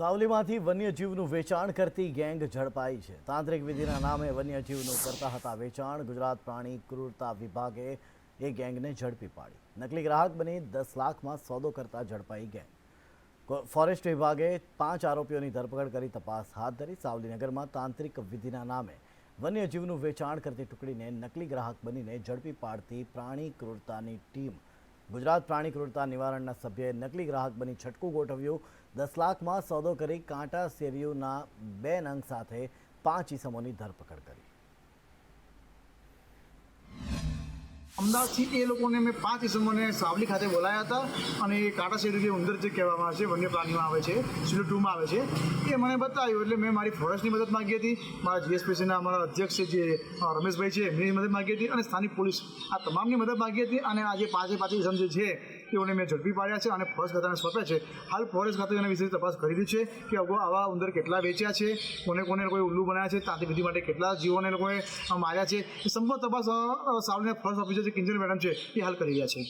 સાવલીમાંથી વન્યજીવનું વેચાણ કરતી ગેંગ ઝડપાઈ છે. તાંત્રિક વિધિના નામે વન્યજીવનું કરતા હતા વેચાણ. ગુજરાત પ્રાણી ક્રૂરતા વિભાગે એ ગેંગને ઝડપી પાડી. નકલી ગ્રાહક બની દસ લાખમાં સોદો કરતા ઝડપાઈ ગેંગ. ફોરેસ્ટ વિભાગે પાંચ આરોપીઓની ધરપકડ કરી તપાસ હાથ ધરી. સાવલીનગરમાં તાંત્રિક વિધિના નામે વન્યજીવનું વેચાણ કરતી ટુકડીને નકલી ગ્રાહક બનીને ઝડપી પાડતી પ્રાણી ક્રૂરતાની ટીમ ગુજરાત પ્રાણી ક્રૂરતા નિવારણના સભ્યએ નકલી ગ્રાહક બની છટકું ગોઠવ્યું. દસ લાખમાં સોદો કરી કાંટા સેવિયુના બે નંગ સાથે પાંચ ઈસમોની ધરપકડ કરી. અમદાવાદથી એ લોકોને મેં પાંચ ઇસમોને સાવલી ખાતે બોલાયા હતા અને એ કાંટા શેરી જે ઉંદર જે કહેવામાં આવે છે, વન્ય પ્રાણીમાં આવે છે સિલો ટુમાં આવે છે, એ મને બતાવ્યું એટલે મેં મારી ફોરેસ્ટની મદદ માગી હતી. મારા જીએસપીસીના અમારા અધ્યક્ષ છે જે રમેશભાઈ છે, એમની મદદ માગી હતી અને સ્થાનિક પોલીસ આ તમામની મદદ માગી હતી અને આજે પાંચે પાંચ ઇસમ જે છે તેઓને મેં ઝડપી પાડ્યા છે અને ફોરેસ્ટ ખાતાને સોંપ્યા છે. હાલ ફોરેસ્ટ ખાતે એના વિશે તપાસ કરી રહ્યું છે કે અગાઉ આવા ઉંદર કેટલા વેચ્યા છે, કોને કોને લોકોએ ઉલ્લુ બનાવ્યા છે તાંતી વિધિ માટે કેટલા જીવોને લોકોએ માર્યા છે. એ સંપૂર્ણ તપાસ સાવલીના ફોરેસ્ટ ઓફિસર જે કિંજલ મેડમ છે એ હાલ કરી રહ્યા છે.